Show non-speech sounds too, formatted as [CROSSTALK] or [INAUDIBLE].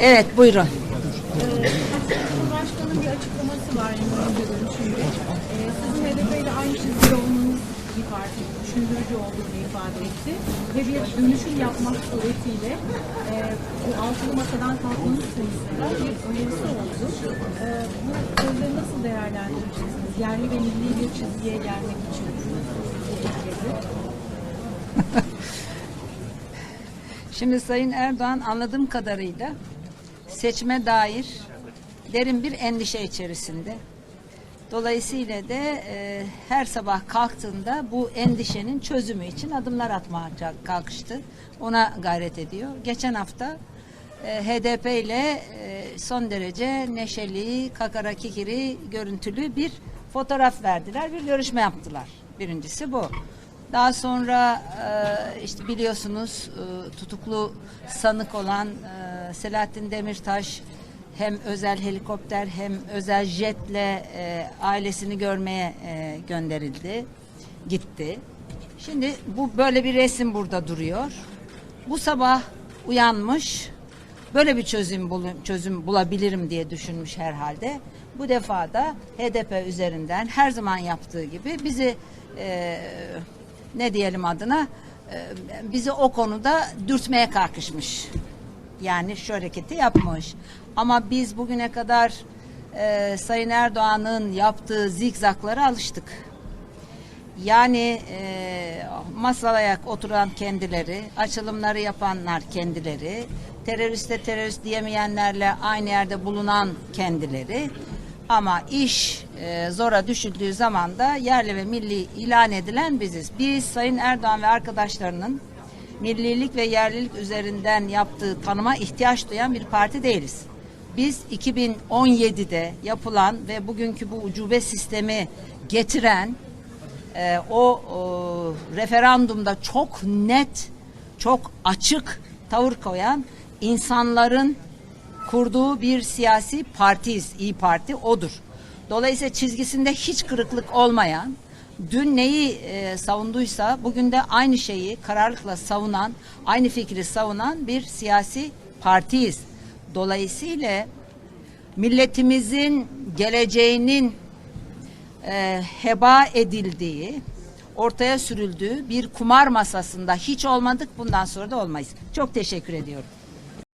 Evet buyurun. Cumhurbaşkanı'nın bir açıklaması var önce görüşünde. Ee, sizin HDP ile aynı çizgide olmanız bir parti düşündürücü olduğunu ifade etti. Ve bir dönüşüm yapmak suretiyle e, bu altılı masadan kalkmanız konusunda bir önerisi oldu. Ee, bu sözleri nasıl değerlendirirsiniz? Yerli ve milli bir çizgiye gelmek için. [LAUGHS] Şimdi Sayın Erdoğan anladığım kadarıyla seçime dair derin bir endişe içerisinde. Dolayısıyla de e, her sabah kalktığında bu endişenin çözümü için adımlar atmaya kalkıştı. Ona gayret ediyor. Geçen hafta e, HDP ile e, son derece neşeli, kakara kikiri görüntülü bir fotoğraf verdiler. Bir görüşme yaptılar. Birincisi bu. Daha sonra e, işte biliyorsunuz e, tutuklu sanık olan e, Selahattin Demirtaş hem özel helikopter hem özel jetle e, ailesini görmeye e, gönderildi, gitti. Şimdi bu böyle bir resim burada duruyor. Bu sabah uyanmış, böyle bir çözüm bulu- çözüm bulabilirim diye düşünmüş herhalde. Bu defa da HDP üzerinden her zaman yaptığı gibi bizi e, ne diyelim adına e, bizi o konuda dürtmeye kalkışmış. Yani şu hareketi yapmış. Ama biz bugüne kadar e, Sayın Erdoğan'ın yaptığı zikzaklara alıştık. Yani e, masalayak oturan kendileri, açılımları yapanlar kendileri, teröriste terörist diyemeyenlerle aynı yerde bulunan kendileri. Ama iş e, zora düşüldüğü zaman da yerli ve milli ilan edilen biziz. Biz Sayın Erdoğan ve arkadaşlarının millilik ve yerlilik üzerinden yaptığı tanıma ihtiyaç duyan bir parti değiliz. Biz 2017'de yapılan ve bugünkü bu ucube sistemi getiren e, o, o referandumda çok net, çok açık tavır koyan insanların kurduğu bir siyasi partiyiz. İyi Parti odur. Dolayısıyla çizgisinde hiç kırıklık olmayan, dün neyi e, savunduysa bugün de aynı şeyi kararlılıkla savunan, aynı fikri savunan bir siyasi partiyiz. Dolayısıyla milletimizin geleceğinin e, heba edildiği, ortaya sürüldüğü bir kumar masasında hiç olmadık bundan sonra da olmayız. Çok teşekkür ediyorum.